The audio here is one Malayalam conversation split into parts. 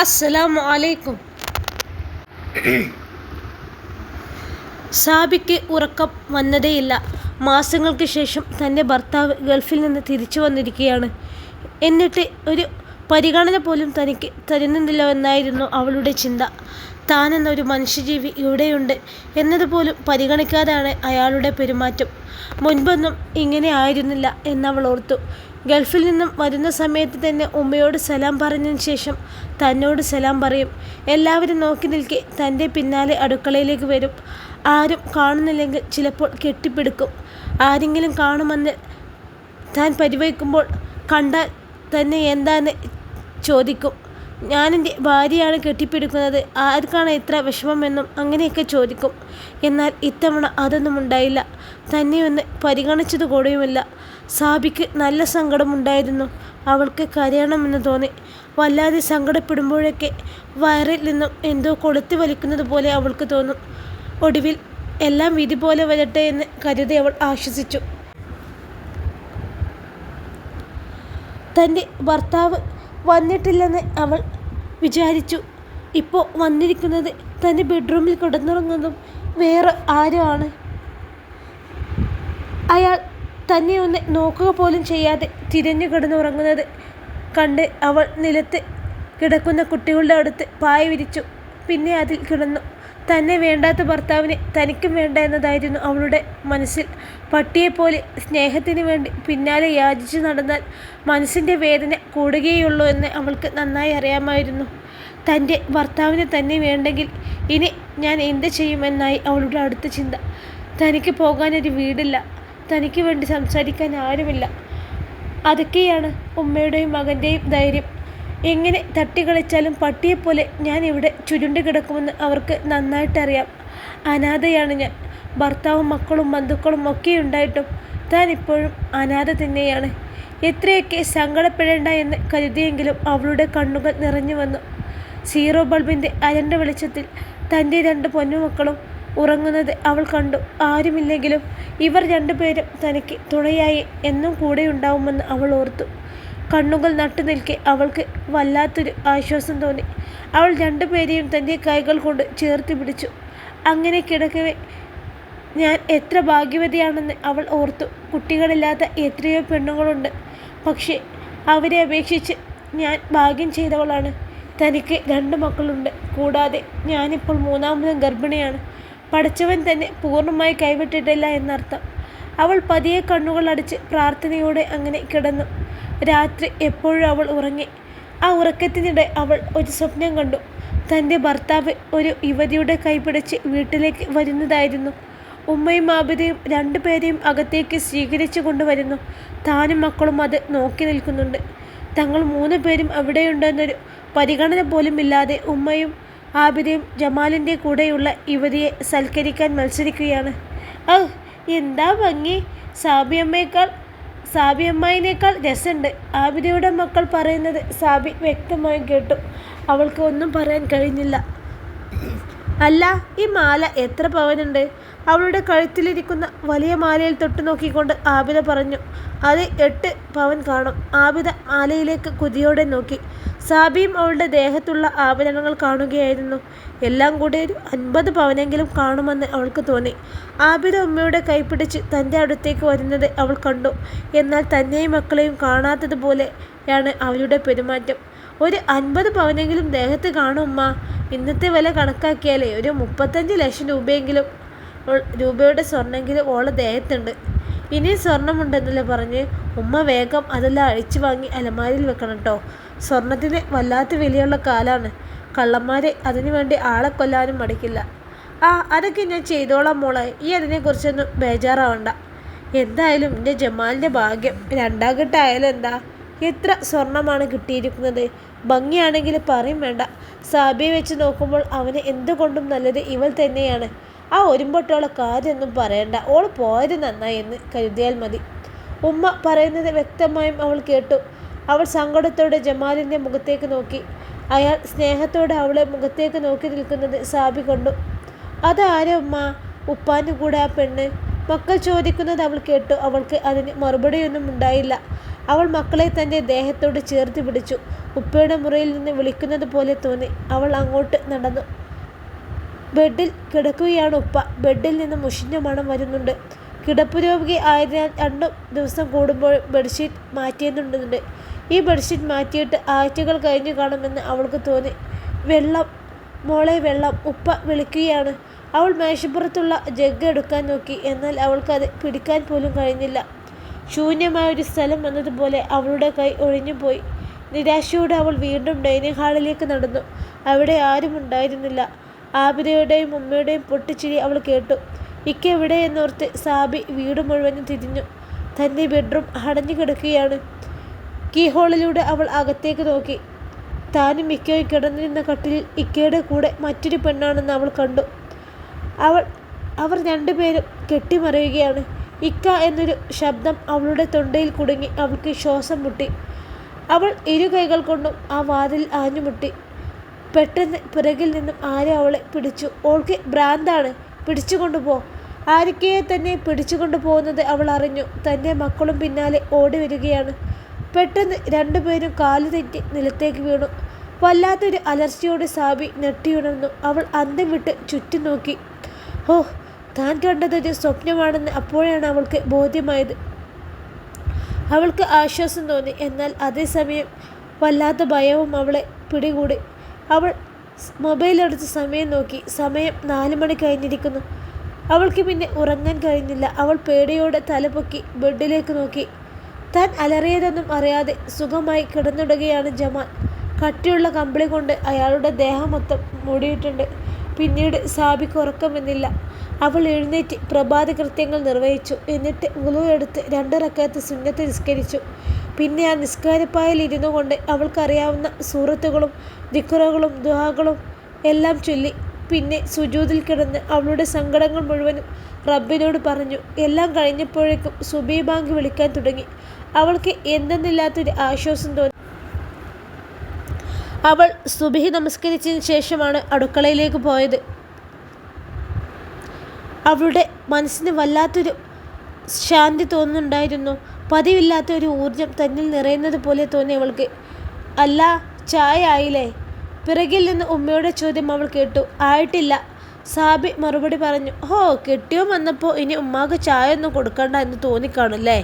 അസ്സലാമു അലൈക്കും. സാബിക്ക് ഉറക്കം വന്നതേയില്ല. മാസങ്ങൾക്ക് ശേഷം തന്റെ ഭർത്താവ് ഗൾഫിൽ നിന്ന് തിരിച്ചു വന്നിരിക്കുകയാണ്. എന്നിട്ട് ഒരു പരിഗണന പോലും തനിക്ക് തരുന്നില്ല എന്നായിരുന്നു അവളുടെ ചിന്ത. താനെന്നൊരു മനുഷ്യജീവി ഇവിടെയുണ്ട് എന്നതുപോലും പരിഗണിക്കാതാണ് അയാളുടെ പെരുമാറ്റം. മുൻപൊന്നും ഇങ്ങനെ ആയിരുന്നില്ല എന്നവൾ ഓർത്തു. ഗൾഫിൽ നിന്നും വരുന്ന സമയത്ത് തന്നെ ഉമ്മയോട് സലാം പറഞ്ഞതിന് ശേഷം തന്നോട് സലാം പറയും. എല്ലാവരും നോക്കി നിൽക്കി തന്റെ പിന്നാലെ അടുക്കളയിലേക്ക് വരും. ആരും കാണുന്നില്ലെങ്കിൽ ചിലപ്പോൾ കെട്ടിപ്പിടുക്കും. ആരെങ്കിലും കാണുമെന്ന് താൻ പരിവയ്ക്കുമ്പോൾ കണ്ടാൽ തന്നെ എന്താന്ന് ചോദിക്കും. ഞാനെന്റെ ഭാര്യയാണ് കെട്ടിപ്പിടിക്കുന്നത്. ആർക്കാണ് ഇത്ര വിഷമമെന്നും അങ്ങനെയൊക്കെ ചോദിക്കും. എന്നാൽ ഇത്തവണ അതൊന്നും ഉണ്ടായില്ല. തന്നെ ഒന്ന് പരിഗണിച്ചത് കൂടെയുമില്ല. സാബിക്ക് നല്ല സങ്കടമുണ്ടായിരുന്നു. അവൾക്ക് കരയണമെന്ന് തോന്നി. വല്ലാതെ സങ്കടപ്പെടുമ്പോഴൊക്കെ വയറിൽ നിന്നും എന്തോ കൊളുത്തി വലിക്കുന്നത് പോലെ അവൾക്ക് തോന്നും. ഒടുവിൽ എല്ലാം വിധി പോലെ വരട്ടെ എന്ന് കരുതി അവൾ ആശ്വസിച്ചു. തന്റെ ഭർത്താവ് വന്നിട്ടില്ലെന്ന് അവൾ വിചാരിച്ചു. ഇപ്പോൾ വന്നിരിക്കുന്നത് തന്റെ ബെഡ്റൂമിൽ കിടന്നുറങ്ങുന്നതും വേറെ ആരുമാണ്? അയാൾ തന്നെ ഒന്ന് നോക്കുക പോലും ചെയ്യാതെ തിരിഞ്ഞു കിടന്നുറങ്ങുന്നത് കണ്ട് അവൾ നിലത്ത് കിടക്കുന്ന കുട്ടികളുടെ അടുത്ത് പായ വിരിച്ചു. പിന്നെ അതിൽ കിടന്നു. തന്നെ വേണ്ടാത്ത ഭർത്താവിനെ തനിക്കും വേണ്ട എന്നതായിരുന്നു അവളുടെ മനസ്സിൽ. പട്ടിയെപ്പോലെ സ്നേഹത്തിന് വേണ്ടി പിന്നാലെ യാചിച്ചു നടന്നാൽ മനസ്സിന്റെ വേദന കൂടുകയുള്ളൂ എന്ന് അവൾക്ക് നന്നായി അറിയാമായിരുന്നു. തന്റെ ഭർത്താവിനെ തന്നെ വേണ്ടെങ്കിൽ ഇനി ഞാൻ എന്ത് ചെയ്യുമെന്നായി അവളുടെ അടുത്ത ചിന്ത. തനിക്ക് പോകാനൊരു വീടില്ല. തനിക്ക് വേണ്ടി സംസാരിക്കാൻ ആരുമില്ല. അതൊക്കെയാണ് ഉമ്മയുടെയും മകന്റെയും ധൈര്യം. എങ്ങനെ തട്ടിക്കളിച്ചാലും പട്ടിയെപ്പോലെ ഞാൻ ഇവിടെ ചുരുണ്ട് കിടക്കുമെന്ന് അവർക്ക് നന്നായിട്ടറിയാം. അനാഥയാണ് ഞാൻ. ഭർത്താവും മക്കളും ബന്ധുക്കളും ഒക്കെ ഉണ്ടായിട്ടും താൻ ഇപ്പോഴും അനാഥ തന്നെയാണ്. എത്രയൊക്കെ സങ്കടപ്പെടേണ്ട എന്ന് കരുതിയെങ്കിലും അവളുടെ കണ്ണുകൾ നിറഞ്ഞു വന്നു. സീറോ ബൾബിന്റെ അരണ്ട വെളിച്ചത്തിൽ തന്റെ രണ്ട് പൊന്നുമക്കളും ഉറങ്ങുന്നത് അവൾ കണ്ടു. ആരുമില്ലെങ്കിലും ഇവർ രണ്ടുപേരും തനിക്ക് തുണയായി എന്നും കൂടെ ഉണ്ടാവുമെന്ന് അവൾ ഓർത്തു. കണ്ണുകൾ നട്ടു നിൽക്കെ അവൾക്ക് വല്ലാത്തൊരു ആശ്വാസം തോന്നി. അവൾ രണ്ടുപേരെയും തന്റെ കൈകൾ കൊണ്ട് ചേർത്ത് പിടിച്ചു. അങ്ങനെ കിടക്കവേ ഞാൻ എത്ര ഭാഗ്യവതിയാണെന്ന് അവൾ ഓർത്തു. കുട്ടികളില്ലാത്ത എത്രയോ പെണ്ണുങ്ങളുണ്ട്. പക്ഷേ അവരെ അപേക്ഷിച്ച് ഞാൻ ഭാഗ്യം ചെയ്തവളാണ്. തനിക്ക് രണ്ട് മക്കളുണ്ട്. കൂടാതെ ഞാനിപ്പോൾ മൂന്നാമതും ഗർഭിണിയാണ്. പഠിച്ചവൻ തന്നെ പൂർണമായി കൈവിട്ടിട്ടില്ല എന്നർത്ഥം. അവൾ പതിയെ കണ്ണുകൾ അടിച്ച് പ്രാർത്ഥനയോടെ അങ്ങനെ കിടന്നു. രാത്രി എപ്പോഴും അവൾ ഉറങ്ങി. ആ ഉറക്കത്തിനിടെ അവൾ ഒരു സ്വപ്നം കണ്ടു. തന്റെ ഭർത്താവ് ഒരു യുവതിയുടെ കൈപിടിച്ച് വീട്ടിലേക്ക് വരുന്നതായിരുന്നു. ഉമ്മയും ആബിദയും രണ്ടുപേരെയും അകത്തേക്ക് സ്വീകരിച്ചു കൊണ്ടുവരുന്നു. താനും മക്കളും അത് നോക്കി നിൽക്കുന്നുണ്ട്. തങ്ങൾ മൂന്ന് പേരും അവിടെയുണ്ടെന്നൊരു പരിഗണന പോലും ഇല്ലാതെ ഉമ്മയും ആബിദയും ജമാലിന്റെ കൂടെയുള്ള യുവതിയെ സൽക്കരിക്കാൻ മത്സരിക്കുകയാണ്. ഔ എന്താ ഭംഗി? സാബിയമ്മയേക്കാൾ സാബി അമ്മായിനേക്കാൾ രസമുണ്ട്. ആബിദയുടെ മക്കൾ പറയുന്നത് സാബി വ്യക്തമായും കേട്ടു. അവൾക്ക് ഒന്നും പറയാൻ കഴിഞ്ഞില്ല. അല്ല ഈ മാല എത്ര പവനുണ്ട്? അവളുടെ കഴുത്തിലിരിക്കുന്ന വലിയ മാലയിൽ തൊട്ടു നോക്കിക്കൊണ്ട് ആബിദ പറഞ്ഞു അത് എട്ട് പവൻ കാണും. ആബിദ മാലയിലേക്ക് കുതിയോടെ നോക്കി. സാബിയും അവളുടെ ദേഹത്തുള്ള ആഭരണങ്ങൾ കാണുകയായിരുന്നു. എല്ലാം കൂടി ഒരു അൻപത് പവനെങ്കിലും കാണുമെന്ന് അവൾക്ക് തോന്നി. ആബിദ ഉമ്മയുടെ കൈപ്പിടിച്ച് തന്റെ അടുത്തേക്ക് വരുന്നത് അവൾ കണ്ടു. എന്നാൽ തന്നെയും മക്കളെയും കാണാത്തതുപോലെയാണ് അവരുടെ പെരുമാറ്റം. ഒരു അൻപത് പവനെങ്കിലും ദേഹത്ത് കാണും ഇന്നത്തെ വില കണക്കാക്കിയാലേ ഒരു മുപ്പത്തഞ്ച് ലക്ഷം രൂപയെങ്കിലും രൂപയുടെ സ്വർണമെങ്കിലും ഓളെ ദേഹത്തുണ്ട്. ഇനിയും സ്വർണമുണ്ടെന്നല്ലേ പറഞ്ഞ് ഉമ്മ വേഗം അതെല്ലാം അഴിച്ചു വാങ്ങി അലമാരിയിൽ വെക്കണം കേട്ടോ സ്വർണത്തിന് വല്ലാത്ത വിലയുള്ള കാലാണ്. കള്ളന്മാരെ അതിനു വേണ്ടി ആളെ കൊല്ലാനും മടിക്കില്ല. ആ അതൊക്കെ ഞാൻ ചെയ്തോളാം മോളെ. ഈ അതിനെക്കുറിച്ചൊന്നും ബേജാറാവണ്ട. എന്തായാലും എന്റെ ജമാലിന്റെ ഭാഗ്യം രണ്ടാം കെട്ടായാലും എന്താ? എത്ര സ്വർണമാണ് കിട്ടിയിരിക്കുന്നത്? ഭംഗിയാണെങ്കിൽ പറയും വേണ്ട. സാബിയെ വെച്ച് നോക്കുമ്പോൾ അവന് എന്തുകൊണ്ടും നല്ലത് ഇവൾ തന്നെയാണ്. ആ ഒരുമ്പൊട്ടോളെ കാര്യമൊന്നും പറയണ്ട. ഓൾ പോയത് നന്നായി എന്ന് കരുതിയാൽ മതി. ഉമ്മ പറയുന്നത് വ്യക്തമായും അവൾ കേട്ടു. അവൾ സങ്കടത്തോടെ ജമാലിന്റെ മുഖത്തേക്ക് നോക്കി. അയാൾ സ്നേഹത്തോടെ അവളെ മുഖത്തേക്ക് നോക്കി നിൽക്കുന്നത് സാബി കണ്ടു. അതാരാ ഉമ്മ? ഉപ്പാന്റെ കൂടെ ആ പെണ്ണ്? മക്കൾ ചോദിക്കുന്നത് അവൾ കേട്ടു. അവൾക്ക് അതിന് മറുപടിയൊന്നും ഉണ്ടായില്ല. അവൾ മക്കളെ തന്റെ ദേഹത്തോട് ചേർത്ത് പിടിച്ചു. ഉപ്പയുടെ മുറിയിൽ നിന്ന് വിളിക്കുന്നത് പോലെ തോന്നി. അവൾ അങ്ങോട്ട് നടന്നു. ബെഡിൽ കിടക്കുകയാണ് ഉപ്പ. ബെഡിൽ നിന്ന് മുഷിഞ്ഞ മണം വരുന്നുണ്ട്. കിടപ്പ് രോഗി ആയതിനാൽ രണ്ടു ദിവസം കൂടുമ്പോൾ ബെഡ്ഷീറ്റ് മാറ്റേണ്ടതുണ്ട് ഈ ബെഡ്ഷീറ്റ് മാറ്റിയിട്ട് ആഴ്ചകൾ കഴിഞ്ഞു കാണുമെന്ന് അവൾക്ക് തോന്നി. വെള്ളം മോളെ വെള്ളം ഉപ്പ വിളിക്കുകയാണ്. അവൾ മേശപ്പുറത്തുള്ള ജഗ് എടുക്കാൻ നോക്കി. എന്നാൽ അവൾക്കത് പിടിക്കാൻ പോലും കഴിഞ്ഞില്ല. ശൂന്യമായ ഒരു സ്ഥലം വന്നതുപോലെ അവളുടെ കൈ ഒഴിഞ്ഞുപോയി നിരാശയോടെ അവൾ വീണ്ടും ഡൈനിങ് ഹാളിലേക്ക് നടന്നു. അവിടെ ആരും ഉണ്ടായിരുന്നില്ല. ആബിദയുടെയും ഉമ്മയുടെയും പൊട്ടിച്ചിരി അവൾ കേട്ടു. ഇക്ക എവിടെ എന്നോർത്ത് സാബി വീട് മുഴുവനും തിരിഞ്ഞു. തന്റെ ബെഡ്റൂം അടഞ്ഞു കിടക്കുകയാണ്. കീഹോളിലൂടെ അവൾ അകത്തേക്ക് നോക്കി. താനും ഇക്കയും കിടന്നിരുന്ന കട്ടിലിൽ ഇക്കയുടെ കൂടെ മറ്റൊരു പെണ്ണാണെന്ന് അവൾ കണ്ടു. അവൾ അവർ രണ്ടുപേരും കെട്ടിമറിയുകയാണ്. ഇക്ക എന്നൊരു ശബ്ദം അവളുടെ തൊണ്ടയിൽ കുടുങ്ങി അവൾക്ക് ശ്വാസം മുട്ടി. അവൾ ഇരു കൈകൾ കൊണ്ടും ആ വാതിൽ ആഞ്ഞുമുട്ടി. പെട്ടെന്ന് പിറകിൽ നിന്നും ആര്യ അവളെ പിടിച്ചു? ഓൾക്ക് ഭ്രാന്താണ്. പിടിച്ചുകൊണ്ടുപോ ആരിക്കയെ തന്നെ പിടിച്ചുകൊണ്ടു പോകുന്നത് അവൾ അറിഞ്ഞു. തന്റെ മക്കളും പിന്നാലെ ഓടി വരികയാണ്. പെട്ടെന്ന് രണ്ടുപേരും കാലു തെറ്റി നിലത്തേക്ക് വീണു. വല്ലാത്തൊരു അലർച്ചയോടെ സാബി നെട്ടിയുണർന്നു അവൾ അന്തം വിട്ട് ചുറ്റും നോക്കി. ഓ താൻ കണ്ടതൊരു സ്വപ്നമാണെന്ന് അപ്പോഴാണ് അവൾക്ക് ബോധ്യമായത്. അവൾക്ക് ആശ്വാസം തോന്നി. എന്നാൽ അതേസമയം വല്ലാത്ത ഭയവും അവളെ പിടികൂടി. അവൾ മൊബൈലെടുത്ത് സമയം നോക്കി. സമയം നാല് മണി കഴിഞ്ഞിരിക്കുന്നു. അവൾക്ക് പിന്നെ ഉറങ്ങാൻ കഴിഞ്ഞില്ല. അവൾ പേടിയോടെ തലപൊക്കി ബെഡിലേക്ക് നോക്കി. താൻ അലറിയതൊന്നും അറിയാതെ സുഖമായി കിടന്നിടുകയാണ് ജമാൽ. കട്ടിയുള്ള കമ്പിളി കൊണ്ട് അയാളുടെ ദേഹം മൊത്തം മൂടിയിട്ടുണ്ട്. പിന്നീട് സാബിക്ക് ഉറക്കമെന്നില്ല. അവൾ എഴുന്നേറ്റ് പ്രഭാത കൃത്യങ്ങൾ നിർവഹിച്ചു. എന്നിട്ട് ഉളു എടുത്ത് രണ്ടിറക്കത്ത് സുന്നത്ത് നിസ്കരിച്ചു. പിന്നെ ആ നിസ്കാരപ്പായൽ ഇരുന്നു കൊണ്ട് അവൾക്കറിയാവുന്ന സൂറത്തുകളും ദിക്കുറകളും ദുഹാകളും എല്ലാം ചൊല്ലി പിന്നെ സുജൂതിൽ കിടന്ന് അവളുടെ സങ്കടങ്ങൾ മുഴുവനും റബ്ബിനോട് പറഞ്ഞു. എല്ലാം കഴിഞ്ഞപ്പോഴേക്കും സുബീ ബാങ്ക് വിളിക്കാൻ തുടങ്ങി. അവൾക്ക് എന്തെന്നില്ലാത്തൊരു ആശ്വാസം തോന്നി. അവൾ സുബിഹി നമസ്കരിച്ചതിന് ശേഷമാണ് അടുക്കളയിലേക്ക് പോയത്. അവളുടെ മനസ്സിന് വല്ലാത്തൊരു ശാന്തി തോന്നുന്നുണ്ടായിരുന്നു. പതിവില്ലാത്ത ഒരു ഊർജം തന്നിൽ നിറയുന്നത് പോലെ തോന്നി അവൾക്ക്. അല്ല ചായ ആയില്ലേ? പിറകിൽ നിന്ന് ഉമ്മയുടെ ചോദ്യം അവൾ കേട്ടു. ആയിട്ടില്ല. സാബി മറുപടി പറഞ്ഞു. ഹോ കെട്ടിയോ വന്നപ്പോൾ ഇനി ഉമ്മാക്ക് ചായ ഒന്നും കൊടുക്കണ്ട എന്ന് തോന്നിക്കാണല്ലേ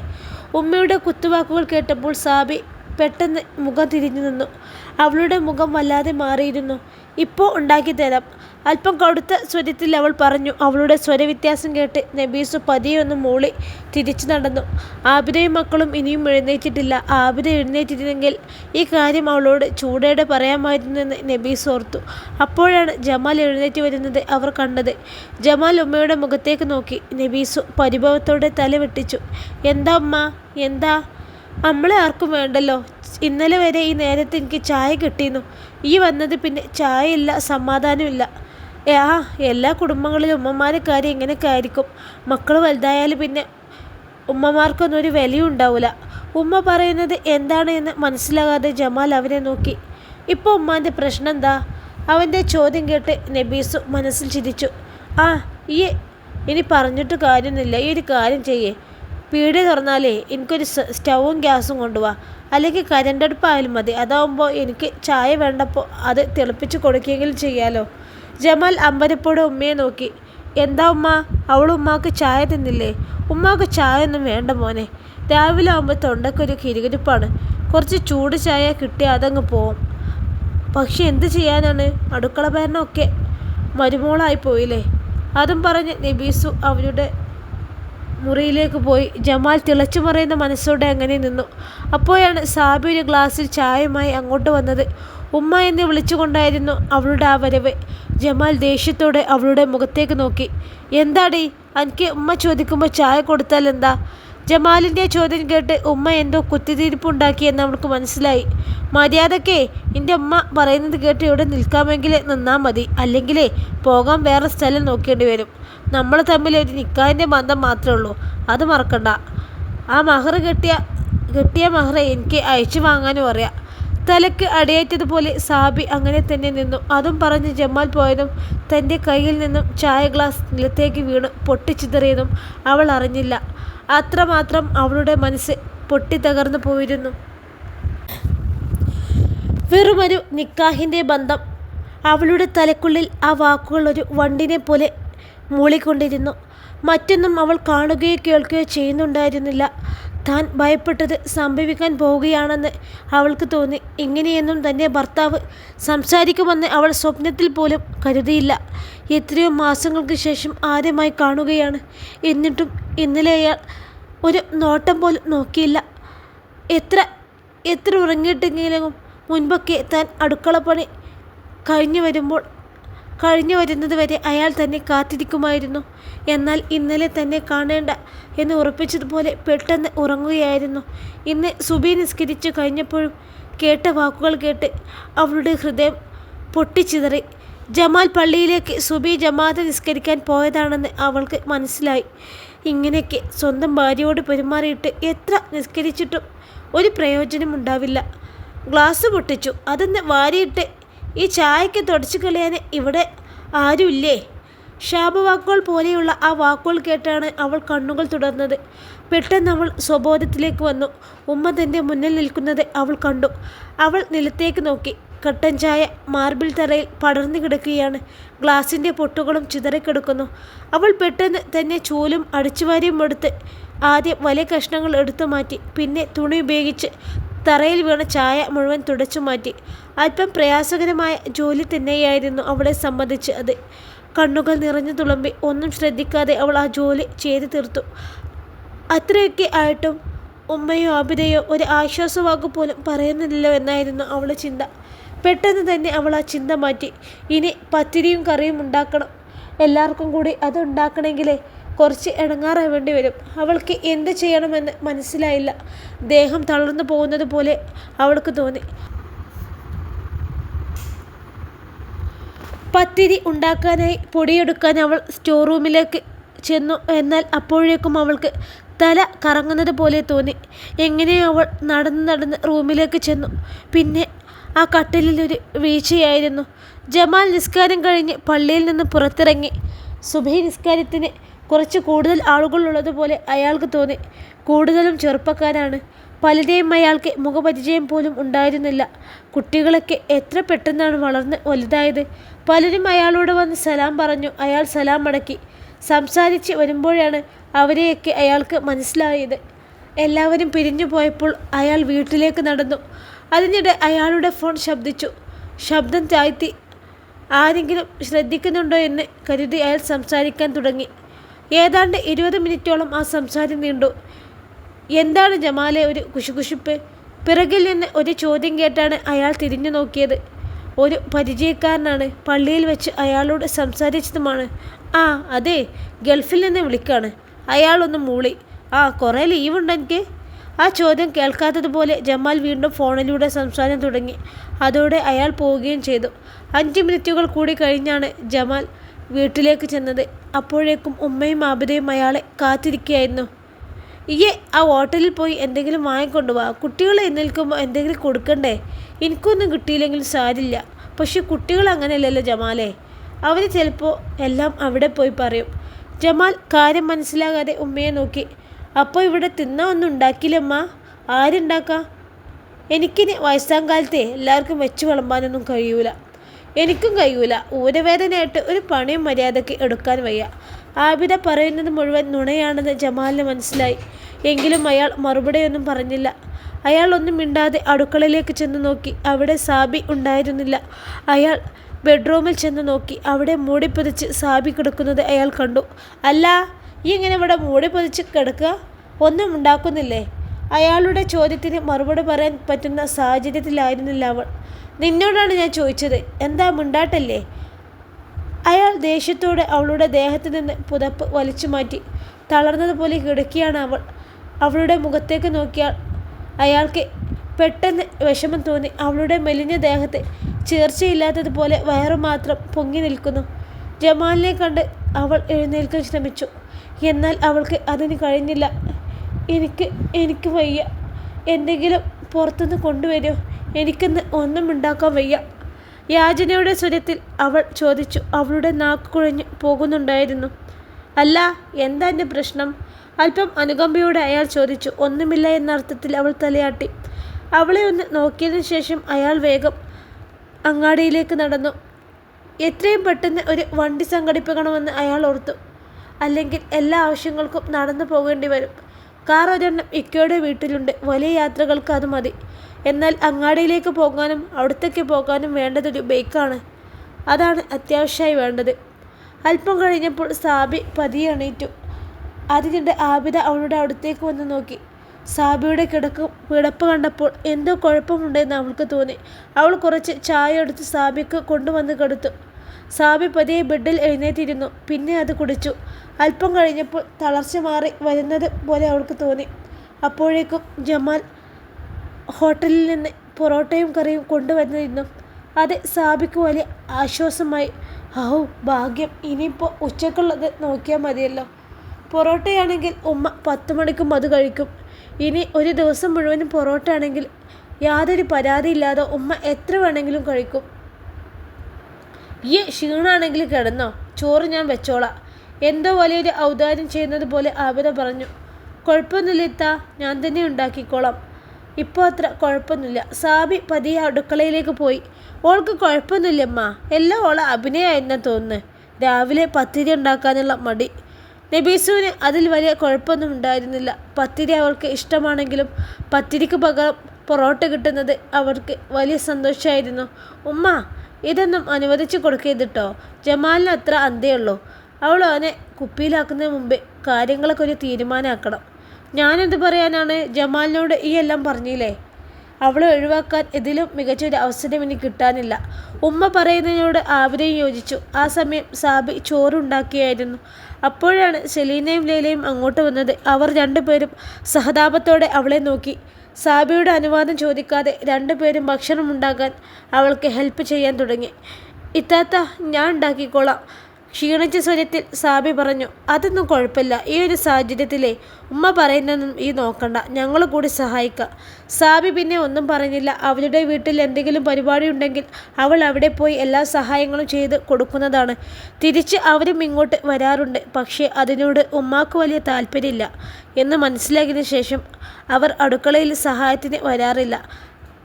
ഉമ്മയുടെ കുത്തുവാക്കുകൾ കേട്ടപ്പോൾ സാബി പെട്ടെന്ന് മുഖം തിരിഞ്ഞു നിന്നു. അവളുടെ മുഖം വല്ലാതെ മാറിയിരുന്നു. ഇപ്പോൾ ഉണ്ടാക്കി തരാം അല്പം കടുത്ത സ്വരത്തിൽ അവൾ പറഞ്ഞു അവളുടെ സ്വരവ്യത്യാസം കേട്ട് നബീസു പതിയൊന്ന് മൂളി തിരിച്ചു നടന്നു. ആബിദയും മക്കളും ഇനിയും എഴുന്നേറ്റിട്ടില്ല. ആബിദ എഴുന്നേറ്റിരുന്നെങ്കിൽ ഈ കാര്യം അവളോട് ചൂടോടെ പറയാമായിരുന്നെന്ന് നബീസ് ഓർത്തു. അപ്പോഴാണ് ജമാൽ എഴുന്നേറ്റ് വരുന്നത് അവർ കണ്ടത്. ജമാൽ ഉമ്മയുടെ മുഖത്തേക്ക് നോക്കി. നബീസു പരിഭവത്തോടെ തല വെട്ടിച്ചു. എന്താ ഉമ്മ? എന്താ? നമ്മളെ ആർക്കും വേണ്ടല്ലോ. ഇന്നലെ വരെ ഈ നേരത്തെ എനിക്ക് ചായ കിട്ടിയിരുന്നു. ഈ വന്നത് പിന്നെ ചായയില്ല സമാധാനമില്ല. ആ എല്ലാ കുടുംബങ്ങളിലും ഉമ്മമാരെ കാര്യം ഇങ്ങനെയൊക്കെ ആയിരിക്കും. മക്കൾ വലുതായാൽ പിന്നെ ഉമ്മമാർക്കൊന്നും ഒരു വിലയും ഉണ്ടാവില്ല ഉമ്മ പറയുന്നത് എന്താണ് എന്ന് മനസ്സിലാകാതെ ജമാൽ അവനെ നോക്കി. ഇപ്പോൾ ഉമ്മാന്റെ പ്രശ്നം എന്താ? അവന്റെ ചോദ്യം കേട്ട് നബീസു മനസ്സിൽ ചിരിച്ചു. ആ ഈ ഇനി പറഞ്ഞിട്ട് കാര്യമൊന്നുമില്ല. ഈ ഒരു കാര്യം ചെയ്യേ. പീടി തുറന്നാലേ എനിക്കൊരു സ്റ്റൗവും ഗ്യാസും കൊണ്ടുപോവാ അല്ലെങ്കിൽ കരണ്ടടുപ്പായാലും മതി. അതാവുമ്പോൾ എനിക്ക് ചായ വേണ്ടപ്പോൾ അത് തിളപ്പിച്ച് കൊടുക്കുകയെങ്കിലും ചെയ്യാലോ. ജമാൽ അമ്പരപ്പോടെ ഉമ്മയെ നോക്കി. എന്താ ഉമ്മ? അവൾ ഉമ്മാക്ക് ചായ തിന്നില്ലേ? ഉമ്മാക്ക് ചായ ഒന്നും വേണ്ട മോനെ. രാവിലെ ആകുമ്പോൾ തൊണ്ടക്കൊരു കിരുകിരിപ്പാണ്. കുറച്ച് ചൂട് ചായ കിട്ടി അതങ്ങ് പോവും. പക്ഷെ എന്ത് ചെയ്യാനാണ്? അടുക്കള ഭരണമൊക്കെ മരുമോളായി പോയില്ലേ? അതും പറഞ്ഞ് നബീസു അവരുടെ മുറിയിലേക്ക് പോയി. ജമാൽ തിളച്ചു മറയുന്ന മനസ്സോടെ അങ്ങനെ നിന്നു. അപ്പോഴാണ് സാബി ഒരു ഗ്ലാസ്സിൽ ചായയുമായി അങ്ങോട്ട് വന്നത്. ഉമ്മ എന്ന് വിളിച്ചുകൊണ്ടായിരുന്നു അവളുടെ ആ വരവ്. ജമാൽ ദേഷ്യത്തോടെ അവളുടെ മുഖത്തേക്ക് നോക്കി. എന്താടി? എനിക്ക് ഉമ്മ ചോദിക്കുമ്പോൾ ചായ കൊടുത്താൽ എന്താ? ജമാലിന്റെ ചോദ്യം കേട്ട് ഉമ്മ എന്തോ കുത്തിത്തിരിപ്പുണ്ടാക്കിയെന്ന് അവൾക്ക് മനസ്സിലായി. മര്യാദക്കേ എന്റെ ഉമ്മ പറയുന്നത് കേട്ട് ഇവിടെ നിൽക്കാമെങ്കിൽ നിന്നാൽ മതി. അല്ലെങ്കിലേ പോകാൻ വേറെ സ്ഥലം നോക്കേണ്ടി വരും. നമ്മൾ തമ്മിൽ ഒരു നിക്കാന്റെ ബന്ധം മാത്രമേ ഉള്ളൂ. അത് മറക്കണ്ട. ആ മഹർ കെട്ടിയ കെട്ടിയ മഹർ എനിക്ക് അയച്ചു വാങ്ങാനും അറിയാം. തലക്ക് അടിയേറ്റതുപോലെ സാബി അങ്ങനെ തന്നെ നിന്നു. അതും പറഞ്ഞ് ജമാൽ പോയതും തന്റെ കയ്യിൽ നിന്നും ചായ ഗ്ലാസ് നിലത്തേക്ക് വീണ് പൊട്ടിച്ചിതറിയതും അവൾ അറിഞ്ഞില്ല. അത്രമാത്രം അവളുടെ മനസ്സ് പൊട്ടിത്തകർന്നു പോയിരുന്നു. വെറുമൊരു നിക്കാഹിന്റെ ബന്ധം. അവളുടെ തലക്കുള്ളിൽ ആ വാക്കുകൾ ഒരു വണ്ടിനെ പോലെ മൂളിക്കൊണ്ടിരുന്നു. മറ്റൊന്നും അവൾ കാണുകയോ കേൾക്കുകയോ ചെയ്യുന്നുണ്ടായിരുന്നില്ല. താൻ ഭയപ്പെട്ടത് സംഭവിക്കാൻ പോവുകയാണെന്ന് അവൾക്ക് തോന്നി. ഇങ്ങനെയൊന്നും തന്റെ ഭർത്താവ് സംസാരിക്കുമെന്ന് അവൾ സ്വപ്നത്തിൽ പോലും കരുതിയില്ല. എത്രയോ മാസങ്ങൾക്ക് ശേഷം ആദ്യമായി കാണുകയാണ്. എന്നിട്ടും ഇന്നലെ അയാൾ ഒരു നോട്ടം പോലും നോക്കിയില്ല. എത്ര എത്ര ഉറങ്ങിയിട്ടെങ്കിലും മുൻപൊക്കെ താൻ അടുക്കളപ്പണി കഴിഞ്ഞു വരുമ്പോൾ കഴിഞ്ഞു വരുന്നത് വരെ അയാൾ തന്നെ കാത്തിരിക്കുമായിരുന്നു. എന്നാൽ ഇന്നലെ തന്നെ കാണേണ്ട എന്ന് ഉറപ്പിച്ചതുപോലെ പെട്ടെന്ന് ഉറങ്ങുകയായിരുന്നു. ഇന്ന് സുബി നിസ്കരിച്ചു കഴിഞ്ഞപ്പോഴും കേട്ട വാക്കുകൾ കേട്ട് അവളുടെ ഹൃദയം പൊട്ടിച്ചിതറി. ജമാൽ പള്ളിയിലേക്ക് സുബി ജമാഅത്ത് നിസ്കരിക്കാൻ പോയതാണെന്ന് അവൾക്ക് മനസ്സിലായി. ഇങ്ങനെയൊക്കെ സ്വന്തം ഭാര്യയോട് പെരുമാറിയിട്ട് എത്ര നിസ്കരിച്ചിട്ടും ഒരു പ്രയോജനമുണ്ടാവില്ല. ഗ്ലാസ് പൊട്ടിച്ചു. അതൊന്ന് വാരിയിട്ട് ഈ ചായക്ക് തുടച്ചു കളയാൻ ഇവിടെ ആരുമില്ലേ? ശാപവാക്കുകൾ പോലെയുള്ള ആ വാക്കുകൾ കേട്ടാണ് അവൾ കണ്ണുകൾ തുടർന്നത്. പെട്ടെന്ന് അവൾ സ്വബോധത്തിലേക്ക് വന്നു. ഉമ്മ തന്റെ മുന്നിൽ നിൽക്കുന്നത് അവൾ കണ്ടു. അവൾ നിലത്തേക്ക് നോക്കി. കട്ടൻ ചായ മാർബിൾ തറയിൽ പടർന്നു കിടക്കുകയാണ്. ഗ്ലാസിന്റെ പൊട്ടുകളും ചിതറിക്കിടക്കുന്നു അവൾ പെട്ടെന്ന് തന്നെ ചൂലും അടിച്ചുവാരിയും എടുത്ത് ആദ്യം വലിയ കഷ്ണങ്ങൾ എടുത്തു മാറ്റി പിന്നെ തുണി ഉപയോഗിച്ച് തറയിൽ വീണ ചായ മുഴുവൻ തുടച്ചു മാറ്റി. അല്പം പ്രയാസകരമായ ജോലി തന്നെയായിരുന്നു അവളെ സംബന്ധിച്ച് അത് കണ്ണുകൾ നിറഞ്ഞു തുളുമ്പി. ഒന്നും ശ്രദ്ധിക്കാതെ അവൾ ആ ജോലി ചെയ്തു തീർത്തു. അത്രയൊക്കെ ആയിട്ടും ഉമ്മയോ ആബിതയോ ഒരു ആശ്വാസവാക്ക് പോലും പറയുന്നില്ലല്ലോ എന്നായിരുന്നു അവളെ ചിന്ത. പെട്ടെന്ന് തന്നെ അവൾ ആ ചിന്ത മാറ്റി. ഇനി പത്തിരിയും കറിയും ഉണ്ടാക്കണം. എല്ലാവർക്കും കൂടി അത് ഉണ്ടാക്കണമെങ്കിലേ കുറച്ച് ഇടങ്ങാറാവേണ്ടി വരും. അവൾക്ക് എന്ത് ചെയ്യണമെന്ന് മനസ്സിലായില്ല. ദേഹം തളർന്നു പോകുന്നത് പോലെ അവൾക്ക് തോന്നി. പത്തിരി ഉണ്ടാക്കാനായി പൊടിയെടുക്കാൻ അവൾ സ്റ്റോർ റൂമിലേക്ക് ചെന്നു. എന്നാൽ അപ്പോഴേക്കും അവൾക്ക് തല കറങ്ങുന്നത് പോലെ തോന്നി. എങ്ങനെയോ അവൾ നടന്ന് നടന്ന് റൂമിലേക്ക് ചെന്നു. പിന്നെ ആ കട്ടിലിലൊരു വീഴ്ചയായിരുന്നു. ജമാൽ നിസ്കാരം കഴിഞ്ഞ് പള്ളിയിൽ നിന്ന് പുറത്തിറങ്ങി. സുബൈ നിസ്കാരത്തിന് കുറച്ച് കൂടുതൽ ആളുകളുള്ളതുപോലെ അയാൾക്ക് തോന്നി. കൂടുതലും ചെറുപ്പക്കാരാണ്. പലരെയും അയാൾക്ക് മുഖപരിചയം പോലും ഉണ്ടായിരുന്നില്ല. കുട്ടികളൊക്കെ എത്ര പെട്ടെന്നാണ് വളർന്ന് വലുതായത്. പലരും അയാളോട് വന്ന് സലാം പറഞ്ഞു. അയാൾ സലാം മടക്കി സംസാരിച്ച് വരുമ്പോഴാണ് അവരെയൊക്കെ അയാൾക്ക് മനസ്സിലായത്. എല്ലാവരും പിരിഞ്ഞു പോയപ്പോൾ അയാൾ വീട്ടിലേക്ക് നടന്നു. അതിനിടെ അയാളുടെ ഫോൺ ശബ്ദിച്ചു. ശബ്ദം താഴ്ത്തി. ആരെങ്കിലും ശ്രദ്ധിക്കുന്നുണ്ടോ എന്ന് കരുതി അയാൾ സംസാരിക്കാൻ തുടങ്ങി. ഏതാണ്ട് ഇരുപത് മിനിറ്റോളം ആ സംസാരം നീണ്ടു. എന്താണ് ജമാലെ ഒരു കുശുകുശുപ്പ്? പിറകിൽ നിന്ന് ഒരു ചോദ്യം കേട്ടാണ് അയാൾ തിരിഞ്ഞു നോക്കിയത്. ഒരു പരിചയക്കാരനാണ്. പള്ളിയിൽ വെച്ച് അയാളോട് സംസാരിച്ചതുമാണ്. ആ അതെ ഗൾഫിൽ നിന്ന് വിളിക്കാണ്. അയാളൊന്ന് മൂളി. ആ കുറേ ലീവുണ്ട് എനിക്ക് ആ ചോദ്യം കേൾക്കാത്തതുപോലെ ജമാൽ വീണ്ടും ഫോണിലൂടെ സംസാരം തുടങ്ങി. അതോടെ അയാൾ പോവുകയും ചെയ്തു. അഞ്ച് മിനിറ്റുകൾ കൂടി കഴിഞ്ഞാണ് ജമാൽ വീട്ടിലേക്ക് ചെന്നത്. അപ്പോഴേക്കും ഉമ്മയും മാബുദയും അയാളെ കാത്തിരിക്കുകയായിരുന്നു. ഇയെ ആ ഹോട്ടലിൽ പോയി എന്തെങ്കിലും വാങ്ങിക്കൊണ്ട് വാ. കുട്ടികൾ എഴുന്നേൽക്കുമ്പോൾ എന്തെങ്കിലും കൊടുക്കണ്ടേ? എനിക്കൊന്നും കിട്ടിയില്ലെങ്കിൽ സാരില്ല. പക്ഷെ കുട്ടികൾ അങ്ങനെയല്ലല്ലോ ജമാലെ. അവർ ചിലപ്പോൾ എല്ലാം അവിടെ പോയി പറയും. ജമാൽ കാര്യം മനസ്സിലാകാതെ ഉമ്മയെ നോക്കി. അപ്പോൾ ഇവിടെ തിന്നാ ഒന്നും ഉണ്ടാക്കിയില്ലമ്മ? ആരുണ്ടാക്കാം? എനിക്കിനി വയസ്സാം കാലത്തെ എല്ലാവർക്കും വെച്ച് വിളമ്പാനൊന്നും കഴിയൂല. എനിക്കും കഴിയൂല. ഊരവേദനയായിട്ട് ഒരു പണിയും മര്യാദയ്ക്ക് എടുക്കാൻ വയ്യ. ആബിദ പറയുന്നത് മുഴുവൻ നുണയാണെന്ന് ജമാലിന് മനസ്സിലായി. എങ്കിലും അയാൾ മറുപടിയൊന്നും പറഞ്ഞില്ല. അയാൾ ഒന്നും മിണ്ടാതെ അടുക്കളയിലേക്ക് ചെന്ന് നോക്കി. അവിടെ സാബി ഉണ്ടായിരുന്നില്ല. അയാൾ ബെഡ്റൂമിൽ ചെന്ന് നോക്കി. അവിടെ മൂടിപ്പൊതിച്ച് സാബി കിടക്കുന്നത് അയാൾ കണ്ടു. അല്ല ഈ ഇങ്ങനെ ഇവിടെ മൂടിപ്പൊതിച്ച് കിടക്കുക? ഒന്നും ഉണ്ടാക്കുന്നില്ലേ? അയാളുടെ ചോദ്യത്തിന് മറുപടി പറയാൻ പറ്റുന്ന സാഹചര്യത്തിലായിരുന്നില്ല അവൾ. നിന്നോടാണ് ഞാൻ ചോദിച്ചത്. എന്താ മിണ്ടാട്ടല്ലേ? അയാൾ ദേഷ്യത്തോടെ അവളുടെ ദേഹത്ത് നിന്ന് പുതപ്പ് വലിച്ചു മാറ്റി. തളർന്നതുപോലെ കിടക്കുകയാണ് അവൾ. അവളുടെ മുഖത്തേക്ക് നോക്കിയാൽ അയാൾക്ക് പെട്ടെന്ന് വിഷമം തോന്നി. അവളുടെ മെലിഞ്ഞ ദേഹത്ത് ചേർച്ചയില്ലാത്തതുപോലെ വയറു മാത്രം പൊങ്ങി നിൽക്കുന്നു. ജമാലിനെ കണ്ട് അവൾ എഴുന്നേൽക്കാൻ ശ്രമിച്ചു. എന്നാൽ അവൾക്ക് അതിന് കഴിഞ്ഞില്ല. എനിക്ക് എനിക്ക് വയ്യ. എന്തെങ്കിലും പുറത്തുനിന്ന് കൊണ്ടുവരുമോ? എനിക്കിന്ന് ഒന്നും ഉണ്ടാക്കാൻ വയ്യ. യാചനയുടെ സ്വരത്തിൽ അവൾ ചോദിച്ചു. അവളുടെ നാക്ക് കുഴഞ്ഞു പോകുന്നുണ്ടായിരുന്നു. അല്ല എന്താ എന്റെ പ്രശ്നം? അല്പം അനുകമ്പയോടെ അയാൾ ചോദിച്ചു. ഒന്നുമില്ല എന്ന അർത്ഥത്തിൽ അവൾ തലയാട്ടി. അവളെ ഒന്ന് നോക്കിയതിനു ശേഷം അയാൾ വേഗം അങ്ങാടിയിലേക്ക് നടന്നു. എത്രയും പെട്ടെന്ന് ഒരു വണ്ടി സംഘടിപ്പിക്കണമെന്ന് അയാൾ ഓർത്തു. അല്ലെങ്കിൽ എല്ലാ ആവശ്യങ്ങൾക്കും നടന്നു പോകേണ്ടി വരും. കാർ ഒരെണ്ണം ഇക്കയുടെ വീട്ടിലുണ്ട്. വലിയ യാത്രകൾക്ക് അത് മതി. എന്നാൽ അങ്ങാടിയിലേക്ക് പോകാനും അവിടത്തേക്ക് പോകാനും വേണ്ടതൊരു ബൈക്കാണ്. അതാണ് അത്യാവശ്യമായി വേണ്ടത്. അല്പം കഴിഞ്ഞപ്പോൾ സാബി പതിയെ എണീറ്റു. അതിനിടെ ആബിദ അവളുടെ അടുത്തേക്ക് വന്ന് നോക്കി. സാബിയുടെ കിടക്ക് കിടപ്പ് കണ്ടപ്പോൾ എന്തോ കുഴപ്പമുണ്ടെന്ന് അവൾക്ക് തോന്നി. അവൾ കുറച്ച് ചായ എടുത്ത് സാബിക്ക് കൊണ്ടുവന്ന് കൊടുത്തു. സാബി പതിയെ ബെഡിൽ എഴുന്നേറ്റിരുന്നു. പിന്നെ അത് കുടിച്ചു. അല്പം കഴിഞ്ഞപ്പോൾ തളർച്ച മാറി വരുന്നത് പോലെ അവൾക്ക് തോന്നി. അപ്പോഴേക്കും ജമാൽ ഹോട്ടലിൽ നിന്ന് പൊറോട്ടയും കറിയും കൊണ്ടുവന്നിരുന്നു. അത് സാബിക്ക് വലിയ ആശ്വാസമായി. ഹൗ ഭാഗ്യം. ഇനിയിപ്പോൾ ഉച്ചക്കുള്ളത് നോക്കിയാൽ മതിയല്ലോ. പൊറോട്ടയാണെങ്കിൽ ഉമ്മ പത്ത് മണിക്കും അത് കഴിക്കും. ഇനി ഒരു ദിവസം മുഴുവനും പൊറോട്ട ആണെങ്കിൽ യാതൊരു പരാതിയില്ലാതെ ഉമ്മ എത്ര വേണമെങ്കിലും കഴിക്കും. ഈ ക്ഷീണാണെങ്കിൽ കിടന്നോ? ചോറ് ഞാൻ വെച്ചോളാം. എന്തോ വലിയൊരു ഔദാര്യം ചെയ്യുന്നത് പോലെ ആബിദ പറഞ്ഞു. കുഴപ്പമൊന്നുമില്ല ഇത്ത. ഞാൻ തന്നെ ഉണ്ടാക്കിക്കോളാം. ഇപ്പോൾ അത്ര കുഴപ്പമൊന്നുമില്ല. സാബി പതിയെ അടുക്കളയിലേക്ക് പോയി. ഓൾക്ക് കുഴപ്പമൊന്നുമില്ലമ്മ എല്ലാം ഓളെ അഭിനയമായിരുന്ന തോന്നുന്നു. രാവിലെ പത്തിരി ഉണ്ടാക്കാനുള്ള മടി. നബീസുവിന് അതിൽ വലിയ കുഴപ്പമൊന്നും ഉണ്ടായിരുന്നില്ല. പത്തിരി അവൾക്ക് ഇഷ്ടമാണെങ്കിലും പത്തിരിക്ക് പകരം പൊറോട്ട കിട്ടുന്നത് അവർക്ക് വലിയ സന്തോഷമായിരുന്നു. ഉമ്മ ഇതൊന്നും അനുവദിച്ചു കൊടുക്കരുതിട്ടോ. ജമാലിന് അത്ര അന്തയുള്ളൂ അവൾ അവനെ കുപ്പിയിലാക്കുന്നതിന് മുമ്പേ കാര്യങ്ങളൊക്കെ ഒരു തീരുമാനമാക്കണം. ഞാനെന്ത് പറയാനാണ്? ജമാലിനോട് ഈ എല്ലാം പറഞ്ഞില്ലേ? അവളെ ഒഴിവാക്കാൻ ഇതിലും മികച്ചൊരു അവസരം ഇനി കിട്ടാനില്ല. ഉമ്മ പറയുന്നതിനോട് ആവരെയും യോജിച്ചു. ആ സമയം സാബി ചോറുണ്ടാക്കിയായിരുന്നു. അപ്പോഴാണ് സെലീനയും ലൈലയും അങ്ങോട്ട് വന്നത്. അവർ രണ്ടുപേരും സഹതാപത്തോടെ അവളെ നോക്കി. സാബിയുടെ അനുവാദം ചോദിക്കാതെ രണ്ടുപേരും ഭക്ഷണം ഉണ്ടാക്കാൻ അവൾക്ക് ഹെൽപ്പ് ചെയ്യാൻ തുടങ്ങി. ഇത്താത്ത ഞാൻ ഉണ്ടാക്കിക്കോളാം. ക്ഷീണിച്ച സ്വരത്തിൽ സാബി പറഞ്ഞു അതൊന്നും കുഴപ്പമില്ല. ഈ ഒരു സാഹചര്യത്തിലെ ഉമ്മ പറയുന്നതൊന്നും ഈ നോക്കണ്ട. ഞങ്ങൾ കൂടി സഹായിക്കാം. സാബി പിന്നെ ഒന്നും പറഞ്ഞില്ല. അവളുടെ വീട്ടിൽ എന്തെങ്കിലും പരിപാടി ഉണ്ടെങ്കിൽ അവൾ അവിടെ പോയി എല്ലാ സഹായങ്ങളും ചെയ്ത് കൊടുക്കുന്നതാണ്. തിരിച്ച് അവരും ഇങ്ങോട്ട് വരാറുണ്ട്. പക്ഷേ അതിനോട് ഉമ്മാക്ക് വലിയ താല്പര്യമില്ല. എന്ന് മനസ്സിലാക്കിയതിനു ശേഷം അവർ അടുക്കളയിൽ സഹായത്തിന് വരാറില്ല.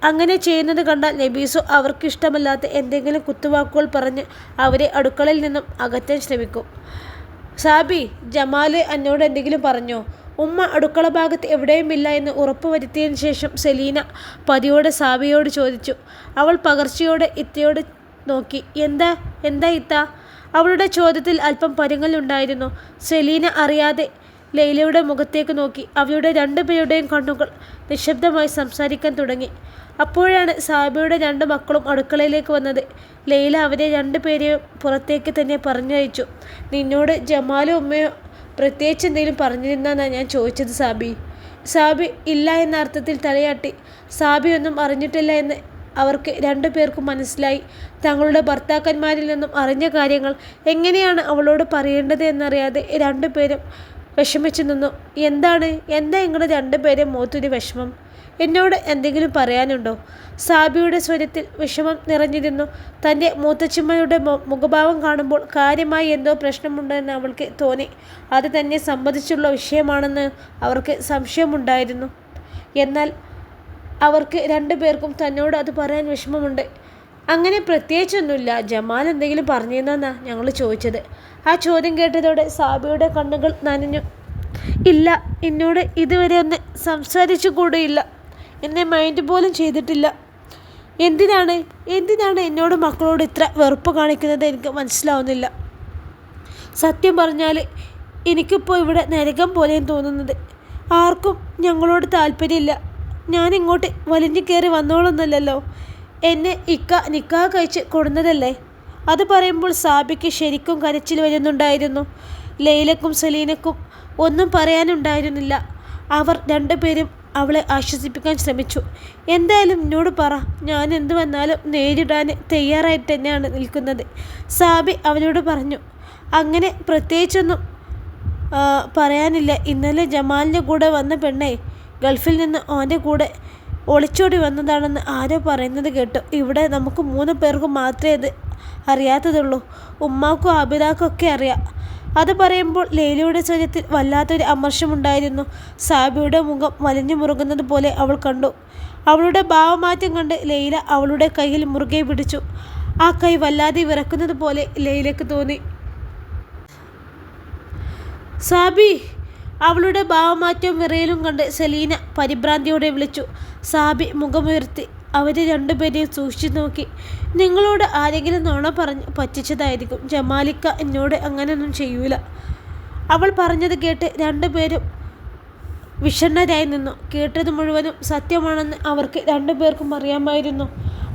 അങ്ങനെ ചെയ്യുന്നത് കണ്ടാൽ നബീസു അവർക്കിഷ്ടമല്ലാത്ത എന്തെങ്കിലും കുത്തുവാക്കുകൾ പറഞ്ഞ് അവരെ അടുക്കളയിൽ നിന്നും അകറ്റാൻ ശ്രമിക്കും. സാബി ജമാൽ എന്നോട് എന്തെങ്കിലും പറഞ്ഞോ? ഉമ്മ അടുക്കള ഭാഗത്ത് എവിടെയുമില്ല എന്ന് ഉറപ്പുവരുത്തിയതിന് ശേഷം സെലീന പതിയോടെ സാബിയോട് ചോദിച്ചു. അവൾ പകർച്ചയോടെ ഇത്തയോട് നോക്കി. എന്താ? എന്താ ഇത്ത? അവളുടെ ചോദ്യത്തിൽ അല്പം പരുങ്ങലുണ്ടായിരുന്നു സെലീന അറിയാതെ ലൈലയുടെ മുഖത്തേക്ക് നോക്കി. അവളുടെ രണ്ടുപേരുടെയും കണ്ണുകൾ നിശബ്ദമായി സംസാരിക്കാൻ തുടങ്ങി. അപ്പോഴാണ് സാബിയുടെ രണ്ട് മക്കളും അടുക്കളയിലേക്ക് വന്നത്. ലൈല അവരെ രണ്ടുപേരെയും പുറത്തേക്ക് തന്നെ പറഞ്ഞയച്ചു. നിന്നോട് ജമാലും ഉമ്മയോ പ്രത്യേകിച്ച് എന്തെങ്കിലും പറഞ്ഞിരുന്നാന്നാണ് ഞാൻ ചോദിച്ചത് സാബി. സാബി ഇല്ല എന്ന അർത്ഥത്തിൽ തലയാട്ടി. സാബി ഒന്നും അറിഞ്ഞിട്ടില്ല എന്ന് അവർക്ക് രണ്ടു പേർക്കും മനസ്സിലായി. തങ്ങളുടെ ഭർത്താക്കന്മാരിൽ നിന്നും അറിഞ്ഞ കാര്യങ്ങൾ എങ്ങനെയാണ് അവളോട് പറയേണ്ടത് എന്നറിയാതെ രണ്ടുപേരും വിഷമിച്ചു നിന്നു. എന്താണ്? എന്താ നിങ്ങളുടെ രണ്ടുപേരെ മൂത്തൊരു വിഷമം? എന്നോട് എന്തെങ്കിലും പറയാനുണ്ടോ? സാബിയുടെ സ്വരത്തിൽ വിഷമം നിറഞ്ഞിരുന്നു. തന്റെ മൂത്തച്ഛമ്മയുടെ മുഖഭാവം കാണുമ്പോൾ കാര്യമായി എന്തോ പ്രശ്നമുണ്ടെന്ന് അവൾക്ക് തോന്നി. അത് തന്നെ സംബന്ധിച്ചുള്ള വിഷയമാണെന്ന് അവർക്ക് സംശയമുണ്ടായിരുന്നു. എന്നാൽ അവർക്ക് രണ്ടുപേർക്കും തന്നോട് അത് പറയാൻ വിഷമമുണ്ട്. അങ്ങനെ പ്രത്യേകിച്ചൊന്നുമില്ല. ജമാൽ എന്തെങ്കിലും പറഞ്ഞിരുന്നെന്നാ ഞങ്ങൾ ചോദിച്ചത്. ആ ചോദ്യം കേട്ടതോടെ സാബിയുടെ കണ്ണുകൾ നനഞ്ഞു. ഇല്ല എന്നോട് ഇതുവരെ ഒന്ന് സംസാരിച്ചു കൂടെയില്ല. എന്നെ മൈൻഡ് പോലും ചെയ്തിട്ടില്ല. എന്തിനാണ്? എന്തിനാണ് എന്നോട് മക്കളോട് ഇത്ര വെറുപ്പ് കാണിക്കുന്നത് എനിക്ക് മനസ്സിലാവുന്നില്ല. സത്യം പറഞ്ഞാൽ എനിക്കിപ്പോൾ ഇവിടെ നരകം പോലെയും തോന്നുന്നത്. ആർക്കും ഞങ്ങളോട് താല്പര്യമില്ല. ഞാൻ ഇങ്ങോട്ട് വലിഞ്ഞു കയറി വന്നോളൊന്നല്ലല്ലോ എന്നെ ഇക്ക നിക്കാ കഴിച്ച് കൊടുന്നതല്ലേ? അത് പറയുമ്പോൾ സാബിക്ക് ശരിക്കും കരച്ചിൽ വരുന്നുണ്ടായിരുന്നു. ലൈലക്കും സലീനക്കും ഒന്നും പറയാനുണ്ടായിരുന്നില്ല. അവർ രണ്ടുപേരും അവളെ ആശ്വസിപ്പിക്കാൻ ശ്രമിച്ചു. എന്തായാലും എന്നോട് പറ ഞാൻ എന്ത് വന്നാലും നേരിടാൻ തയ്യാറായിട്ട് തന്നെയാണ് നിൽക്കുന്നത്. സാബി അവനോട് പറഞ്ഞു അങ്ങനെ പ്രത്യേകിച്ചൊന്നും പറയാനില്ല. ഇന്നലെ ജമാലിന്റെ കൂടെ വന്ന പെണ്ണെ ഗൾഫിൽ നിന്ന് ഓന്റെ കൂടെ ഒളിച്ചോടി വന്നതാണെന്ന് ആരോ പറയുന്നത് കേട്ടു. ഇവിടെ നമുക്ക് മൂന്ന് പേർക്ക് മാത്രമേ ഇത് അറിയാത്തതുള്ളൂ. ഉമ്മാക്കും ആബിദാക്കും ഒക്കെ അറിയാം. അത് പറയുമ്പോൾ ലൈലയുടെ ശരീരത്തിൽ വല്ലാത്തൊരു അമർഷമുണ്ടായിരുന്നു. സാബിയുടെ മുഖം വലിഞ്ഞു മുറുകുന്നത് പോലെ അവൾ കണ്ടു. അവളുടെ ഭാവമാറ്റം കണ്ട് ലൈല അവളുടെ കയ്യിൽ മുറുകെ പിടിച്ചു. ആ കൈ വല്ലാതെ വിറക്കുന്നത് പോലെ ലൈലക്ക് തോന്നി. സാബി അവളുടെ ഭാവമാറ്റവും വിറയലും കണ്ട് സെലീന പരിഭ്രാന്തിയോടെ വിളിച്ചു. സാബി മുഖമുയർത്തി. അവരെ രണ്ടുപേരെയും സൂക്ഷിച്ചു നോക്കി. നിങ്ങളോട് ആരെങ്കിലും നുണ പറഞ്ഞ് പറ്റിച്ചതായിരിക്കും. ജമാലിക്ക എന്നോട് അങ്ങനെയൊന്നും ചെയ്യൂല. അവൾ പറഞ്ഞത് കേട്ട് രണ്ടുപേരും വിഷണ്ണരായി നിന്നു. കേട്ടത് മുഴുവനും സത്യമാണെന്ന് അവർക്ക് രണ്ടുപേർക്കും അറിയാമായിരുന്നു.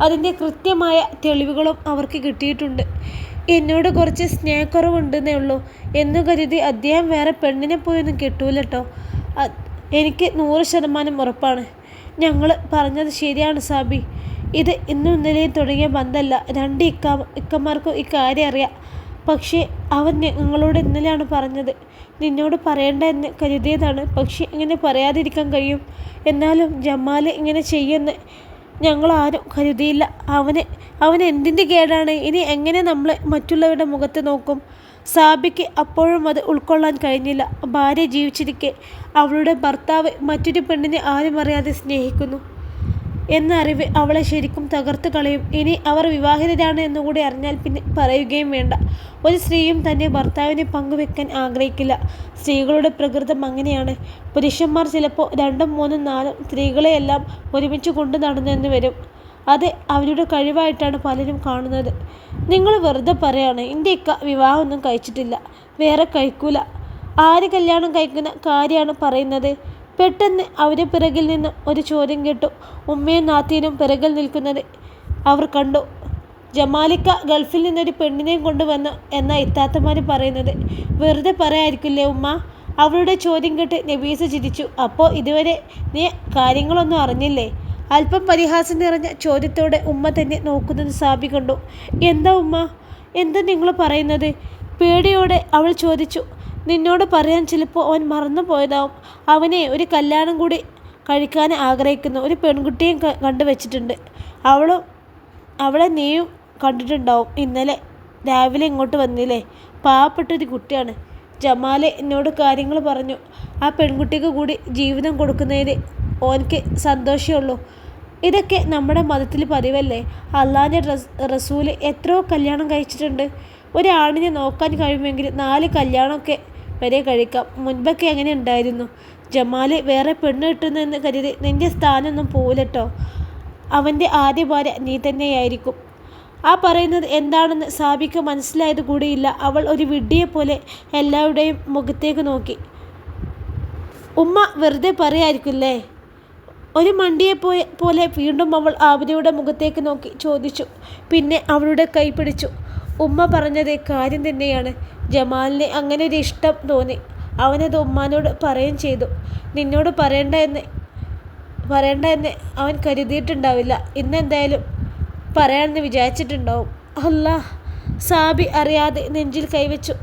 അതിന്റെ കൃത്യമായ തെളിവുകളും അവർക്ക് കിട്ടിയിട്ടുണ്ട്. എന്നോട് കുറച്ച് സ്നേഹക്കുറവുണ്ടെന്നേ ഉള്ളൂ. എന്ന് കരുതി അദ്ദേഹം വേറെ പെണ്ണിനെ പോയൊന്നും കിട്ടൂലട്ടോ എനിക്ക് നൂറ് ശതമാനം ഉറപ്പാണ്. ഞങ്ങൾ പറഞ്ഞത് ശരിയാണ് സാബി. ഇത് ഇന്നും ഇന്നലെയും തുടങ്ങിയ ബന്ധമല്ല രണ്ട് ഇക്ക ഇക്കന്മാർക്കും ഇക്കാര്യം അറിയാം. പക്ഷേ അവൻ ഞങ്ങളോട് ഇന്നലെയാണ് പറഞ്ഞത്. നിന്നോട് പറയണ്ട എന്ന് കരുതിയതാണ്. പക്ഷേ ഇങ്ങനെ പറയാതിരിക്കാൻ കഴിയും. എന്നാലും ജമാൽ ഇങ്ങനെ ചെയ്യുമെന്ന് ഞങ്ങളാരും കരുതിയില്ല. അവന് അവൻ എന്തിന്റെ കേടാണ്? ഇനി എങ്ങനെ നമ്മൾ മറ്റുള്ളവരുടെ മുഖത്ത് നോക്കും? സാബിക്ക് അപ്പോഴും അത് ഉൾക്കൊള്ളാൻ കഴിഞ്ഞില്ല. ഭാര്യ ജീവിച്ചിരിക്കെ അവളുടെ ഭർത്താവ് മറ്റൊരു പെണ്ണിനെ ആരും അറിയാതെ സ്നേഹിക്കുന്നു. എന്ന അറിവ് അവളെ ശരിക്കും തകർത്ത് കളയും. ഇനി അവർ വിവാഹിതരാണ് എന്നുകൂടി അറിഞ്ഞാൽ പിന്നെ പറയുകയും വേണ്ട. ഒരു സ്ത്രീയും തന്റെ ഭർത്താവിനെ പങ്കുവെക്കാൻ ആഗ്രഹിക്കില്ല. സ്ത്രീകളുടെ പ്രകൃതം അങ്ങനെയാണ്. പുരുഷന്മാർ ചിലപ്പോൾ രണ്ടും മൂന്നും നാലും സ്ത്രീകളെയെല്ലാം ഒരുമിച്ച് കൊണ്ടു നടന്നെന്ന് വരും. അത് അവരുടെ കഴിവായിട്ടാണ് പലരും കാണുന്നത്. നിങ്ങൾ വെറുതെ പറയാണ് എന്റെ ഇക്ക വിവാഹമൊന്നും കഴിച്ചിട്ടില്ല വേറെ കഴിക്കൂല. ആര് കല്യാണം കഴിക്കുന്ന കാര്യമാണ് പറയുന്നത്? പെട്ടെന്ന് അവരെ പിറകിൽ നിന്ന് ഒരു ചോദ്യം കേട്ടു. ഉമ്മയും നാത്തീനും പിറകിൽ നിൽക്കുന്നത് അവർ കണ്ടു. ജമാലിക്ക ഗൾഫിൽ നിന്നൊരു പെണ്ണിനെയും കൊണ്ടുവന്നു എന്ന ഇത്താത്തമാർ പറയുന്നത്. വെറുതെ പറയായിരിക്കില്ലേ ഉമ്മ? അവളുടെ ചോദ്യം കേട്ട് നബീസ ചിരിച്ചു. അപ്പോൾ ഇതുവരെ നീ കാര്യങ്ങളൊന്നും അറിഞ്ഞില്ലേ? അല്പം പരിഹാസം നിറഞ്ഞ ചോദ്യത്തോടെ ഉമ്മ തന്നെ നോക്കുന്നത് സാബി കണ്ടു. എന്താ ഉമ്മ? എന്താ നിങ്ങൾ പറയുന്നത്? പേടിയോടെ അവൾ ചോദിച്ചു. നിന്നോട് പറയാൻ ചിലപ്പോൾ അവൻ മറന്നു പോയതാവും അവനെ ഒരു കല്യാണം കൂടി കഴിക്കാൻ ആഗ്രഹിക്കുന്ന ഒരു പെൺകുട്ടിയും കണ്ടു വെച്ചിട്ടുണ്ട് അവളും അവളെ നീയും കണ്ടിട്ടുണ്ടാവും. ഇന്നലെ രാവിലെ ഇങ്ങോട്ട് വന്നില്ലേ? പാവപ്പെട്ടൊരു കുട്ടിയാണ്. ജമാലെ എന്നോട് കാര്യങ്ങൾ പറഞ്ഞു. ആ പെൺകുട്ടിക്ക് കൂടി ജീവിതം കൊടുക്കുന്നതിൽ ഓനക്ക് സന്തോഷമുള്ളൂ ഇതൊക്കെ നമ്മുടെ മതത്തിൽ പതിവല്ലേ? അള്ളാന്റെ റസ് റസൂൽ എത്രയോ കല്യാണം കഴിച്ചിട്ടുണ്ട്. ഒരാണിനെ നോക്കാൻ കഴിയുമെങ്കിൽ നാല് കല്യാണമൊക്കെ വരെ കഴിക്കാം. മുൻപൊക്കെ എങ്ങനെ ഉണ്ടായിരുന്നു. ജമാൽ വേറെ പെണ്ണ് കിട്ടുന്നെന്ന് കരുതി നിന്റെ സ്ഥാനമൊന്നും പോലട്ടോ അവന്റെ ആദ്യ ഭാര്യ നീ തന്നെയായിരിക്കും. ആ പറയുന്നത് എന്താണെന്ന് സാബിക്ക് മനസ്സിലായത് കൂടിയില്ല. അവൾ ഒരു വിഡ്ഢിയെ പോലെ എല്ലാവരുടെയും മുഖത്തേക്ക് നോക്കി. ഉമ്മ വെറുതെ പറയായിരിക്കില്ലേ? ഒരു മണ്ടിയെ പോയ പോലെ വീണ്ടും അവൾ ആവിനയുടെ മുഖത്തേക്ക് നോക്കി ചോദിച്ചു. പിന്നെ അവളുടെ കൈ പിടിച്ചു. ഉമ്മ പറഞ്ഞത് കാര്യം തന്നെയാണ്. ജമാലിന് അങ്ങനെ ഒരു ഇഷ്ടം തോന്നി. അവനത് ഉമ്മാനോട് പറയുകയും ചെയ്തു. നിന്നോട് പറയണ്ട എന്ന് പറയണ്ട എന്ന് അവൻ കരുതിയിട്ടുണ്ടാവില്ല. ഇന്നെന്തായാലും പറയാമെന്ന് വിചാരിച്ചിട്ടുണ്ടാവും. അല്ല സാബി അറിയാതെ നെഞ്ചിൽ കൈവച്ചു.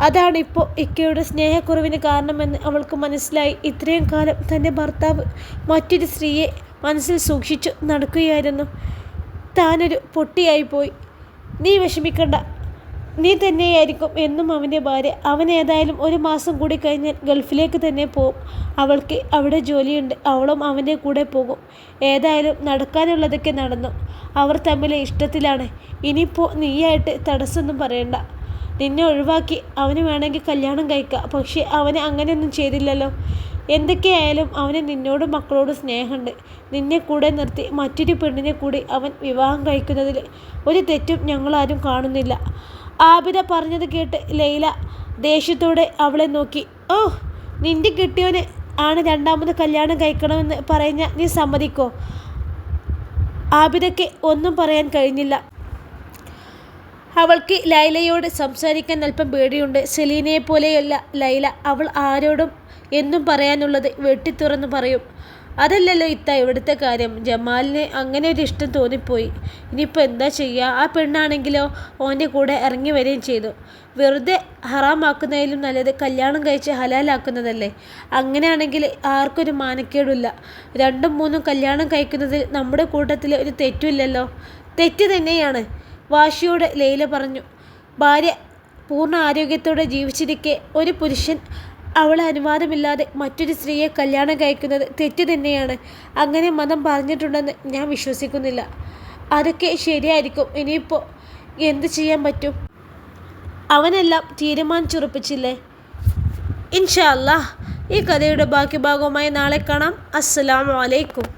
അതാണിപ്പോൾ ഇക്കയുടെ സ്നേഹക്കുറവിന് കാരണമെന്ന് അവൾക്ക് മനസ്സിലായി. ഇത്രയും കാലം തന്റെ ഭർത്താവ് മറ്റൊരു സ്ത്രീയെ മനസ്സിൽ സൂക്ഷിച്ചു നടക്കുകയായിരുന്നു. താനൊരു പൊട്ടിയായിപ്പോയി നീ വിഷമിക്കണ്ട. നീ തന്നെയായിരിക്കും എന്നും അവന്റെ ഭാര്യ. അവൻ ഏതായാലും ഒരു മാസം കൂടി കഴിഞ്ഞാൽ ഗൾഫിലേക്ക് തന്നെ പോകും അവൾക്ക് അവിടെ ജോലിയുണ്ട്. അവളും അവന്റെ കൂടെ പോകും. ഏതായാലും നടക്കാനുള്ളതൊക്കെ നടന്നു. അവർ തമ്മിലെ ഇഷ്ടത്തിലാണ്. ഇനിയിപ്പോൾ നീയായിട്ട് തടസ്സമൊന്നും പറയണ്ട. നിന്നെ ഒഴിവാക്കി അവന് വേണമെങ്കിൽ കല്യാണം കഴിക്കാം. പക്ഷേ അവന് അങ്ങനെയൊന്നും ചെയ്തില്ലല്ലോ. എന്തൊക്കെയായാലും അവന് നിന്നോടും മക്കളോടും സ്നേഹമുണ്ട്. നിന്നെ കൂടെ നിർത്തി മറ്റൊരു പെണ്ണിനെ കൂടി അവൻ വിവാഹം കഴിക്കുന്നതിൽ ഒരു തെറ്റും ഞങ്ങളാരും കാണുന്നില്ല. ആബിദ പറഞ്ഞത് കേട്ട് ലൈല ദേഷ്യത്തോടെ അവളെ നോക്കി. ഓ നിന്റെ കിട്ടിയവന് ആണ് രണ്ടാമത് കല്യാണം കഴിക്കണമെന്ന് പറഞ്ഞാൽ നീ സമ്മതിക്കോ? ആബിദയ്ക്ക് ഒന്നും പറയാൻ കഴിഞ്ഞില്ല. അവൾക്ക് ലൈലയോട് സംസാരിക്കാൻ അല്പം പേടിയുണ്ട്. സെലീനയെ പോലെയല്ല ലൈല. അവൾ ആരോടും എന്നും പറയാനുള്ളത് വെട്ടിത്തുറന്ന് പറയും. അതല്ലല്ലോ ഇത്ത ഇവിടുത്തെ കാര്യം. ജമാലിന് അങ്ങനെ ഒരു ഇഷ്ടം തോന്നിപ്പോയി. ഇനിയിപ്പോൾ എന്താ ചെയ്യുക ആ പെണ്ണാണെങ്കിലോ ഓന്റെ കൂടെ ഇറങ്ങി വരികയും ചെയ്തു. വെറുതെ ഹറാമാക്കുന്നതിലും നല്ലത് കല്യാണം കഴിച്ച് ഹലാലാക്കുന്നതല്ലേ? അങ്ങനെയാണെങ്കിൽ ആർക്കൊരു മാനക്കേടില്ല രണ്ടും മൂന്നും കല്യാണം കഴിക്കുന്നതിൽ നമ്മുടെ കൂട്ടത്തിൽ ഒരു തെറ്റുമില്ലല്ലോ? തെറ്റ് തന്നെയാണ്. വാശിയോടെ ലൈല പറഞ്ഞു ഭാര്യ പൂർണ ആരോഗ്യത്തോടെ ജീവിച്ചിരിക്കെ. ഒരു പുരുഷൻ അവളെ അനുവാദമില്ലാതെ മറ്റൊരു സ്ത്രീയെ കല്യാണം കഴിക്കുന്നത് തെറ്റ് തന്നെയാണ്. അങ്ങനെ മതം പറഞ്ഞിട്ടുണ്ടെന്ന് ഞാൻ വിശ്വസിക്കുന്നില്ല. അതൊക്കെ ശരിയായിരിക്കും. ഇനിയിപ്പോൾ എന്ത് ചെയ്യാൻ പറ്റും? അവനെല്ലാം തീരുമാനിച്ചുറപ്പിച്ചില്ലേ? ഇൻഷാ ഈ കഥയുടെ ബാക്കി ഭാഗവുമായി നാളെ കാണാം. അസ്സലാമു അലൈക്കും.